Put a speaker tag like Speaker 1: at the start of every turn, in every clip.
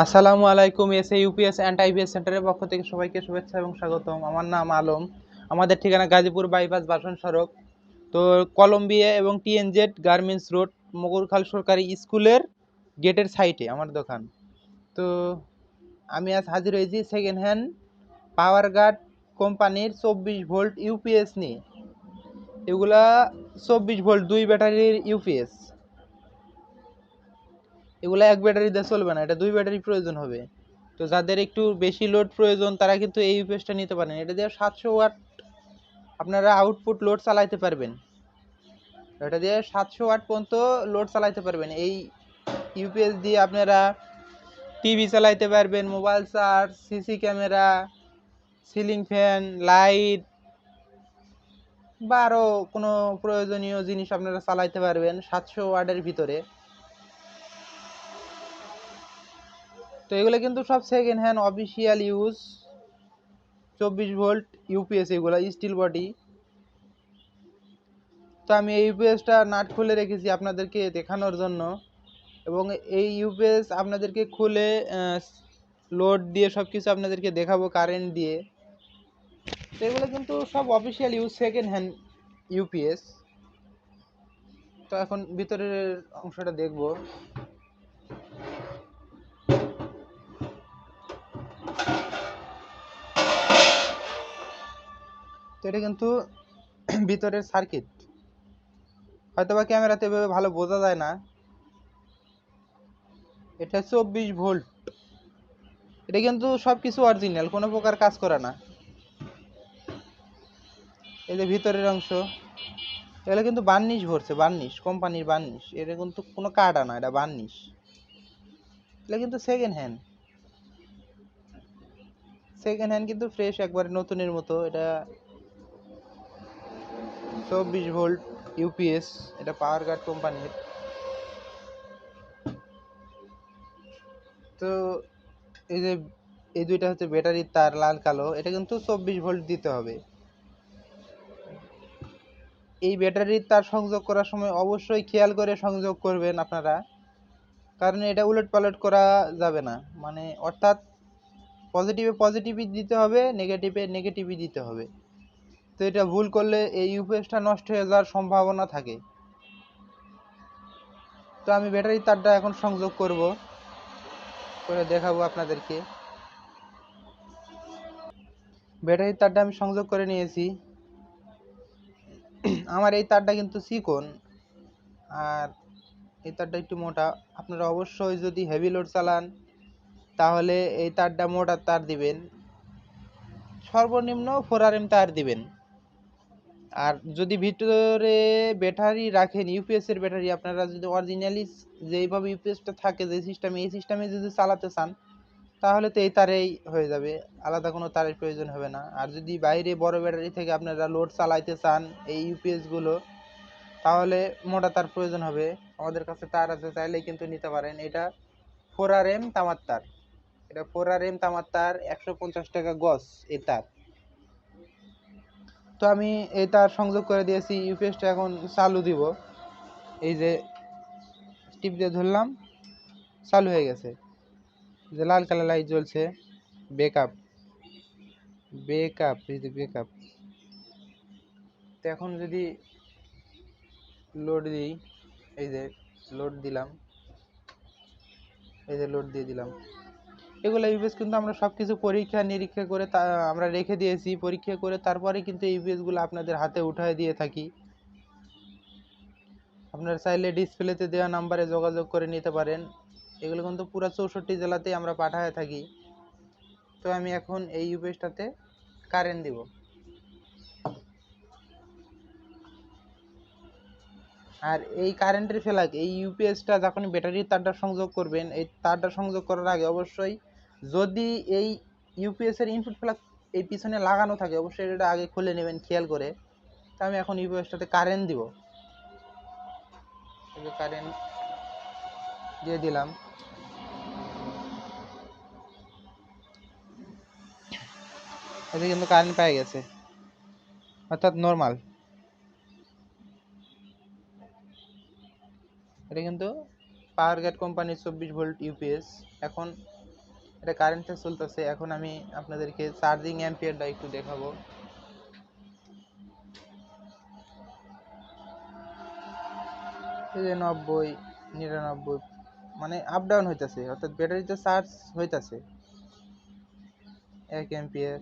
Speaker 1: আসসালামু আলাইকুম S A UPS and IPS সেন্টারের পক্ষ থেকে সবাইকে শুভেচ্ছা এবং স্বাগতম। আমার নাম আলম। আমাদের ঠিকানা গাজীপুর বাইপাস বাসন সড়ক। তো কলম্বিয়া এবং টিএনজেড গার্মেন্টস রোড, মগরখাল সরকারি স্কুলের গেটের সাইটে আমার দোকান। তো আমি আজ হাজির হয়েছি সেকেন্ড হ্যান্ড পাওয়ার গার্ড কোম্পানির চব্বিশ ভোল্ট ইউপিএস নিয়ে। এগুলা চব্বিশ ভোল্ট দুই ব্যাটারির ইউপিএস। এগুলো এক ব্যাটারি দিয়ে চলবে না, এটা দুই ব্যাটারি প্রয়োজন হবে। তো যাদের একটু বেশি লোড প্রয়োজন, তারা কিন্তু এই ইউপিএসটা নিতে পারেন। এটা দিয়ে সাতশো ওয়াট আপনারা আউটপুট লোড চালাইতে পারবেন। এটা দিয়ে সাতশো ওয়াট পর্যন্ত লোড চালাইতে পারবেন। এই ইউপিএস দিয়ে আপনারা টিভি চালাইতে পারবেন mobile charge CC camera ceiling fan light বা আরও কোনো প্রয়োজনীয় জিনিস আপনারা চালাইতে পারবেন সাতশো ওয়াটের ভিতরে। তো এগুলো কিন্তু সব সেকেন্ড হ্যান্ড অফিসিয়াল ইউজ চব্বিশ ভোল্ট ইউপিএস এগুলো স্টিল বডি তো আমি এই ইউপিএসটা নাট খুলে রেখেছি আপনাদেরকে দেখানোর জন্য। এবং এই ইউপিএস আপনাদেরকে খুলে লোড দিয়ে সব কিছু আপনাদেরকে দেখাবো কারেন্ট দিয়ে। তো এগুলো কিন্তু সব official use second hand UPS তো এখন ভিতরের অংশটা দেখব। তো এটা কিন্তু ভিতরের সার্কিট হয়তো বা ক্যামেরাতে এভাবে ভালো বোঝা যায় না। এটা চব্বিশ ভোল্ট। এটা কিন্তু সব কিছু অরিজিনাল কোনো প্রকার কাজ করে না। এই যে ভিতরের অংশ, এগুলো কিন্তু বার্নিশ ভরছে, বার্নিশ, কোম্পানির বার্নিশ। এটা কিন্তু কোনো কাটা না এটা বার্নিশ। এটা কিন্তু সেকেন্ড হ্যান্ড সেকেন্ড হ্যান্ড কিন্তু ফ্রেশ একবারে নতুনের মতো। এটা চব্বিশ ভোল্ট ইউপিএস, এটা পাওয়ার গার্ড কোম্পানির তো এই যে, এই দুইটা হচ্ছে ব্যাটারির তার লাল, কালো, এটা কিন্তু চব্বিশ ভোল্ট দিতে হবে। এই ব্যাটারির তার সংযোগ করার সময় অবশ্যই খেয়াল করে সংযোগ করবেন আপনারা, কারণ এটা উলট পালট করা যাবে না। মানে অর্থাৎ পজিটিভে পজিটিভই দিতে হবে নেগেটিভে নেগেটিভই দিতে হবে। তো এটা ভুল করলে এই ইউপিএসটা নষ্ট হয়ে যাওয়ার সম্ভাবনা থাকে। তো আমি ব্যাটারির তারটা এখন সংযোগ করব, করে দেখাবো আপনাদেরকে। ব্যাটারির তারটা আমি সংযোগ করে নিয়েছি। আমার এই তারটা কিন্তু চিকন আর এই তারটা একটু মোটা। আপনারা অবশ্যই যদি হেভি লোড চালান, তাহলে এই তারটা মোটা তার দিবেন। সর্বনিম্ন ফোর আর এম তার দিবেন। আর যদি ভিতরে ব্যাটারি রাখেন ইউপিএস এর ব্যাটারি আপনারা যদি অরিজিনালি যেইভাবে ইউপিএসটা থাকে যে সিস্টেমে এই সিস্টেমে যদি চালাতে চান তাহলে তো এই তারেই হয়ে যাবে। আলাদা কোনো তারের প্রয়োজন হবে না। আর যদি বাইরে বড় ব্যাটারি থেকে আপনারা লোড চালাইতে চান এই ইউপিএসগুলো তাহলে মোটা তার প্রয়োজন হবে। আমাদের কাছে তার আছে চাইলেই কিন্তু নিতে পারেন। এটা ফোর আর এম তামার তার। এটা ফোর আর এম তামার তার একশো পঞ্চাশ টাকা গজ এই তার। তো আমি এই তার সংযোগ করে দিয়েছি ইউপিএসটা এখন চালু দিব। এই যে টিপ দিয়ে ধরলাম, চালু হয়ে গেছে। যে লাল কালার লাইট জ্বলছে বেকআপ বেকআপ এই যে বেকআপ তো এখন যদি লোড দিই, এই যে লোড দিলাম, এই যে লোড দিয়ে দিলাম। এগুলো ইউপিএস কিন্তু আমরা সব কিছু পরীক্ষা, নিরীক্ষা করে তা, আমরা রেখে দিয়েছি। পরীক্ষা করে তারপরে কিন্তু ইউপিএসগুলো আপনাদের হাতে উঠায় দিয়ে থাকি। আপনারা চাইলে ডিসপ্লেতে দেওয়া নাম্বারে যোগাযোগ করে নিতে পারেন। এগুলো কিন্তু পুরো চৌষট্টি জেলাতেই আমরা পাঠায় থাকি। তো আমি এখন এই ইউপিএসটাতে কারেন্ট দিব। আর এই কারেন্টের ফেলাক এই ইউপিএসটা যখন ব্যাটারির তারটা সংযোগ করবেন, এই তারটা সংযোগ করার আগে অবশ্যই যদি এই ইউপিএস এর ইনপুট ফ্ল্যাগ এই পিছনে লাগানো থাকে, অবশ্যই এটা আগে খুলে নেবেন, খেয়াল করে। তো আমি এখন ইউপিএসটাতে কারেন্ট দিব। কারেন্ট দিয়ে দিলাম। এতে কিন্তু কারেন্ট পেয়ে গেছে। অর্থাৎ নর্মাল এটা কিন্তু পাওয়ার গ্যাট কোম্পানির চব্বিশ ভোল্ট ইউপিএস এখন এটা কারেন্টে চলতেছে, এখন আমি আপনাদেরকে চার্জিং অ্যাম্পিয়ারটা একটু দেখাবো। নব্বই, নিরানব্বই মানে আপ ডাউন হইতেছে, অর্থাৎ ব্যাটারিতে চার্জ হইতাছে। এক অ্যাম্পিয়ার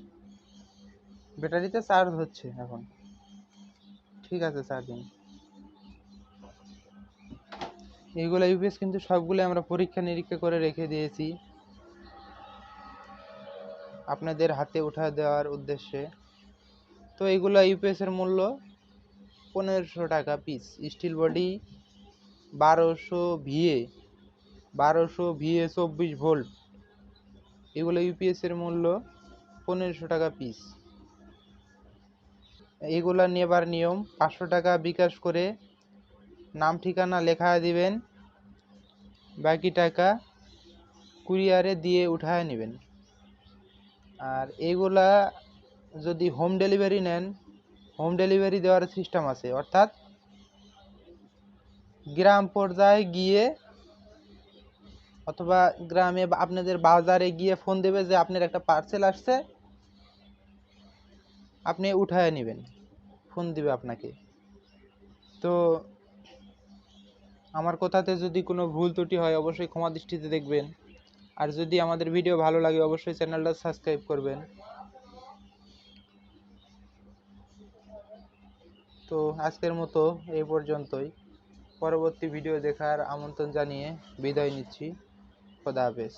Speaker 1: ব্যাটারিতে চার্জ হচ্ছে এখন। ঠিক আছে চার্জিং এইগুলো ইউপিএস কিন্তু সবগুলো আমরা পরীক্ষা নিরীক্ষা করে রেখে দিয়েছি। আপনাদের হাতে উঠা দেওয়ার উদ্দেশ্যে। তো এইগুলো ইউপিএস এর মূল্য পনেরোশো টাকা পিস স্টিল বডি বারোশো ভিএ বারোশো ভিএ চব্বিশ ভোল্ট। এগুলো ইউপিএস এর মূল্য পনেরোশো টাকা পিস এগুলা নেবার নিয়ম, পাঁচশো টাকা বিকাশ করে নাম, ঠিকানা লেখা দিবেন। বাকি টাকা কুরিয়ারে দিয়ে উঠায় নেবেন। আর এইগুলা যদি হোম ডেলিভারি নেন হোম ডেলিভারি দেওয়ার সিস্টেম আছে। অর্থাৎ গ্রাম পর্যায়ে গিয়ে অথবা গ্রামে আপনাদের বাজারে গিয়ে ফোন দেবে যে আপনার একটা পার্সেল আসছে, আপনি উঠায় নেবেন। ফোন দিবে আপনাকে। তো আমার কথাতে যদি কোনো ভুল ত্রুটি হয়, অবশ্যই ক্ষমা দৃষ্টিতে দেখবেন। আর যদি আমাদের ভিডিও ভালো লাগে, অবশ্যই চ্যানেলটা সাবস্ক্রাইব করবেন। তো আজকের মতো এই পর্যন্তই। পরবর্তী ভিডিও দেখার আমন্ত্রণ জানিয়ে বিদায় নিচ্ছি। খোদা হাফেজ।